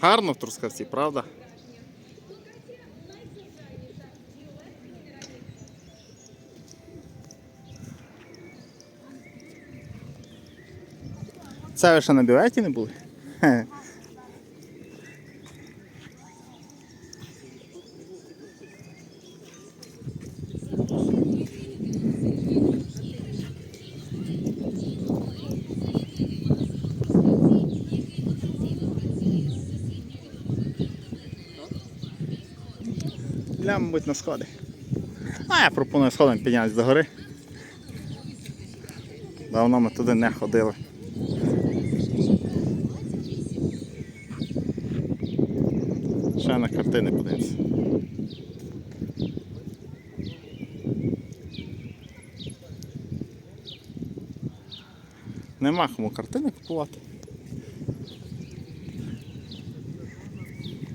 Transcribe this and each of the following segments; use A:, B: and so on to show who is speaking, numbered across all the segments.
A: Гарно в Трускавці, правда? Це ви ще на білеті не були? Хе. Для, мабуть, на сходи. А я пропоную сходом піднятися до гори. Давно ми туди не ходили. Ще на картини подивимося. Нема кому картини купувати.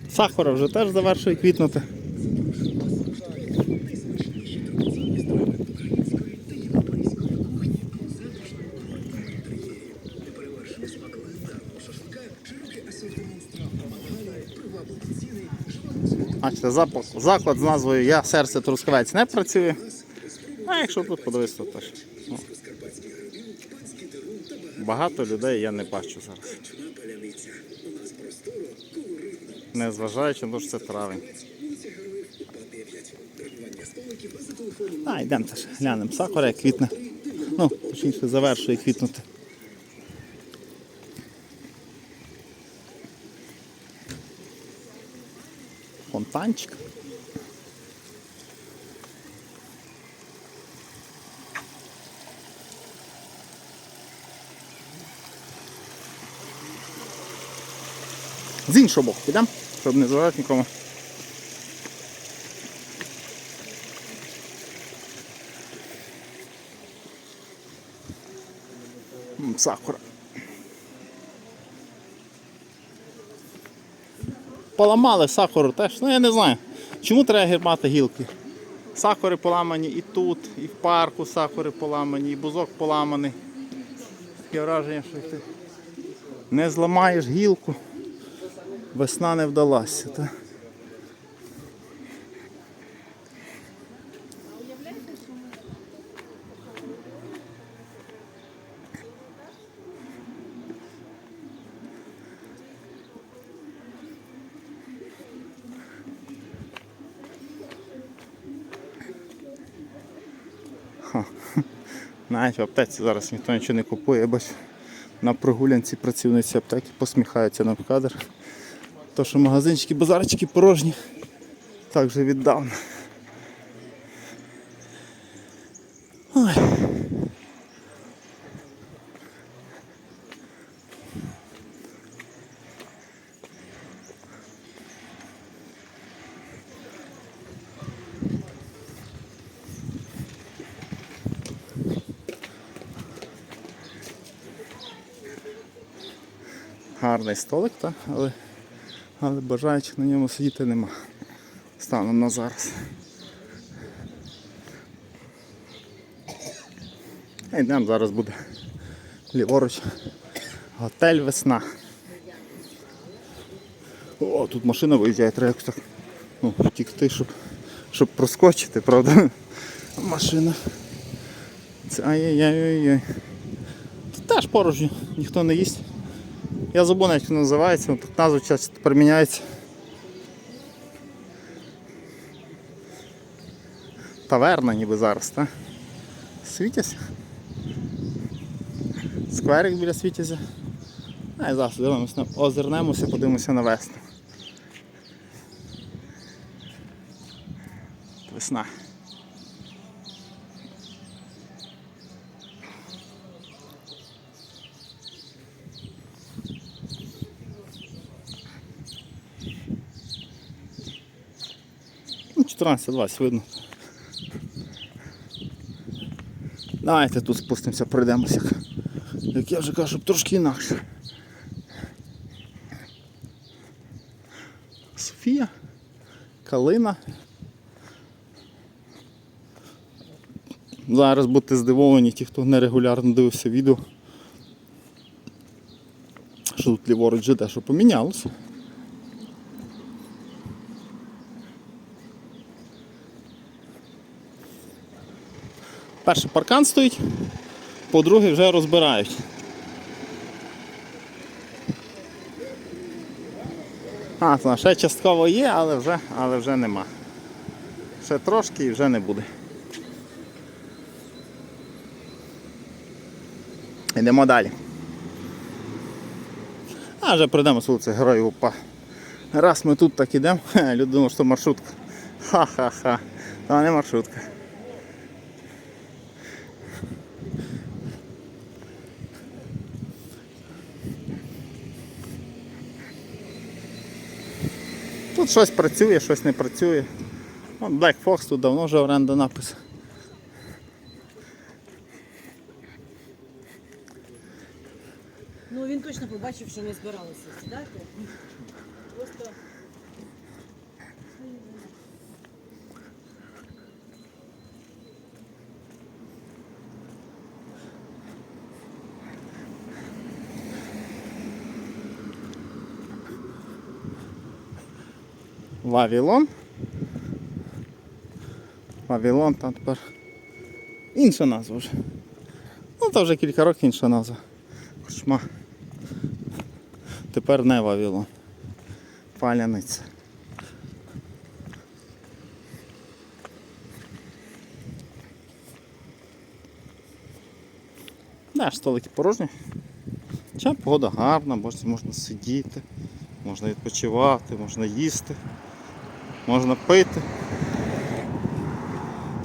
A: Сахара вже теж завершує квітнути. Бачите, запах- заклад з назвою Я серце Трускавець не працює. А якщо тут подивитися, то теж. Ну. Багато людей я не бачу зараз. Незважаючи на те, що це травень. А, йдемо теж, глянемо. Сакура як квітне. Ну, точніше, завершує квітнути. Фонтанчик. З іншого боку підемо, щоб не зважати нікому. Сакура. Поламали сакуру теж. Ну я не знаю. Чому треба гірмати гілки? Сакури поламані і тут, і в парку сакури поламані, і бузок поламаний. Таке враження, що ти не зламаєш гілку, весна не вдалася. Та? Навіть в аптеці зараз ніхто нічого не купує, бачу на прогулянці працівниці аптеки посміхаються нам в кадр. То, що магазинчики, базарчики порожні, так вже віддавна. Ой. Гарний столик, так? але, але бажаючих на ньому сидіти нема. Станом на зараз. Йдемо, зараз буде ліворуч. Готель весна. О, тут машина виїжджає, треба якось так ну, втікти, щоб, щоб проскочити, правда? Машина. Це ай-яй-яй-яй. Тут теж порожньо, ніхто не їсть. Я забув навіть як називається, ну, тут назва часто приміняється. Таверна ніби зараз, так? Світязь. Скверик біля світязя. А і зараз дивимося, озирнемося, подивимося на весну. Весна. 14-20 видно. Давайте тут спустимося, пройдемося. Як, я вже кажу, трошки інакше. Софія, Калина. Зараз будете здивовані, ті, хто нерегулярно дивився відео. Що тут ліворуч же дещо помінялося. По-перше, паркан стоїть, по-друге, вже розбирають. А, то ще частково є, але вже, але вже нема. Ще трошки і вже не буде. Йдемо далі. А вже пройдемо з вулиці Героїв УПА. Раз ми тут так ідемо, люди думають, що маршрутка. Ха-ха-ха. Та не маршрутка. Щось працює, щось не працює. От Black Fox тут давно вже оренда напис.
B: Ну він точно побачив, що не збиралися сідати. Просто
A: Вавилон. Вавилон там тепер інша назва вже. Ну то вже кілька років інша назва. Корчма. Тепер не Вавилон. Паляниця. Да, столики порожні. Хоча погода гарна, можна сидіти, можна відпочивати, можна їсти, можна пити.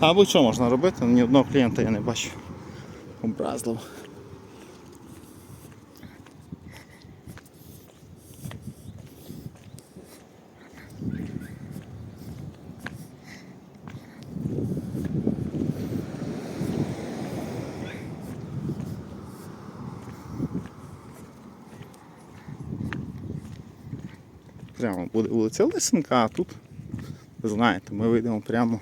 A: Та будь-що можна робити, ні одного клієнта я не бачу. Образливо. Прямо буде вулиця Лисенка, а тут, знаєте, ми вийдемо прямо.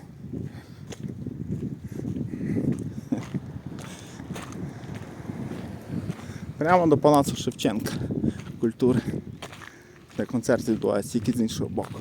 A: Прямо до Палацу Шевченка культури. Де концерт відбувається тільки з іншого боку.